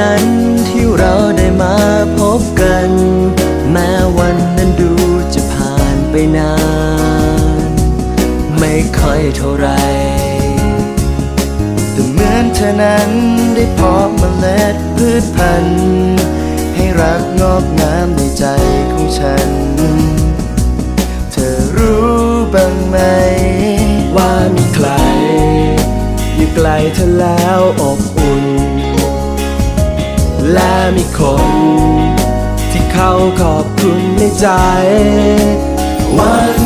นั้นที่เราได้มาพบกัน แม้วันนั้นดูจะผ่านไปนาน ไม่ค่อยเท่าไร แต่เหมือนเธอนั้นได้เพาะเมล็ดพืชพันธุ์ และมีคน ที่เขาขอบคุณในใจ วัน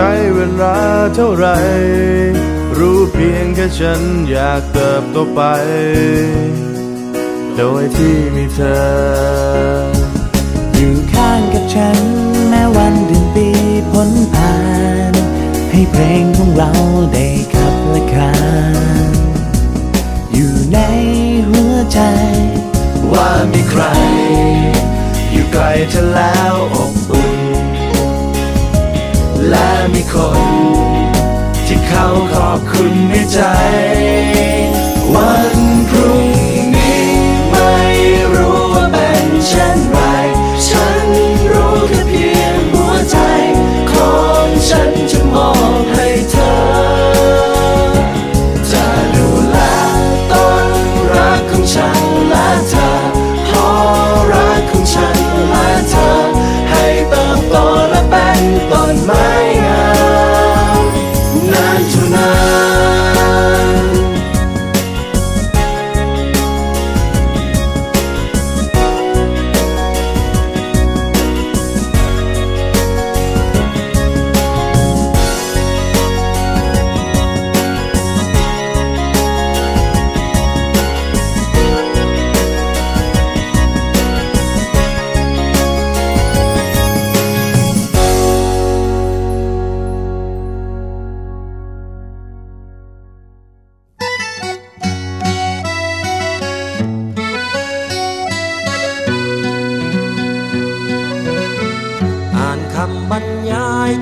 ช้เวลาเท่าไหรรู้เพียงแค่ฉันอยากเติบโตไป โดยที่มีเธอ อยู่ข้างกับฉัน แม้วันเดือนปีพ้นผ่าน ให้เพลงของเราได้ขับและคานอยู่ในหัวใจ ว่ามีใคร อยู่ไกลเธอแล้ว คน ที่เขาขอบคุณในใจ วัน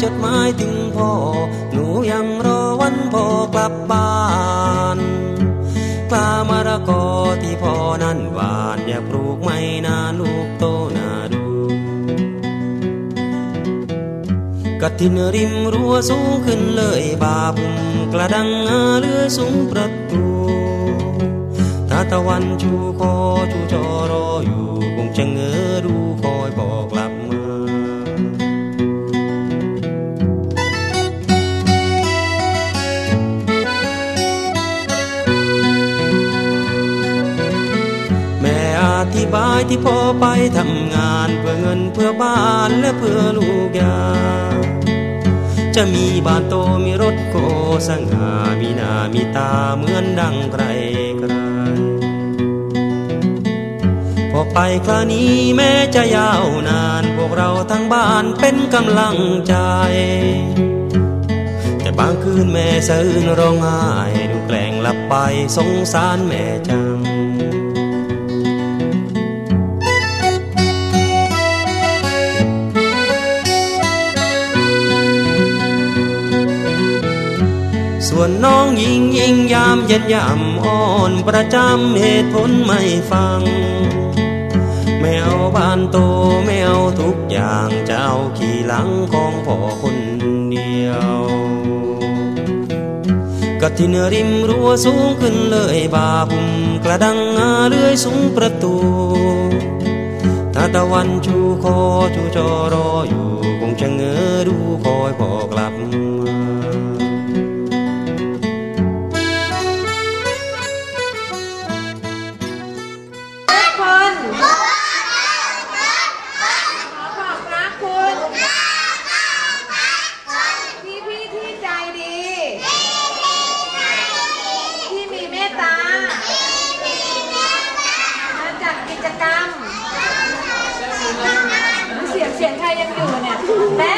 จดหมายถึงพ่อ หนูยังรอวันพ่อกลับบ้านกล้ามะระกอที่พ่อนั้นหวานอยากปลูกไม่นานลูกโตนาดูกระทินริมรั้วสูงขึ้นเลยบาบุมกระดังอาเรือสูงประตูถ้าตะวันชูคอชูจอรออยู่คงจะเงอดูคอยบอก บายที่พ่อไปทำงานเพื่อเงินเพื่อบ้านและเพื่อลูกยา จะมีบ้านโตมีรถโกสง่ามีหน้ามีตาเหมือนดังใครใครพอไปคราวนี้แม้จะยาวนาน พวกเราทั้งบ้านเป็นกำลังใจ แต่บางคืนแม่สะอื้นร้องไห้ดูแกล้งหลับไปสงสารแม่จัง ส่วนน้องยิงยิงยามเย็นยามอ่อนประจำเหตุผลไม่ฟัง แมวบ้านโตแมวทุกอย่างจะเอาขี่หลังของพ่อคนเดียวกระทินริมรั้วสูงขึ้นเลยบาบุมกระดังอาเลื่อยสูงประตูถ้าตะวันชูคอชูจอรออยู่คงจะเงอดูคอยพอกลับมา ยังอยู่เนี่ยแม่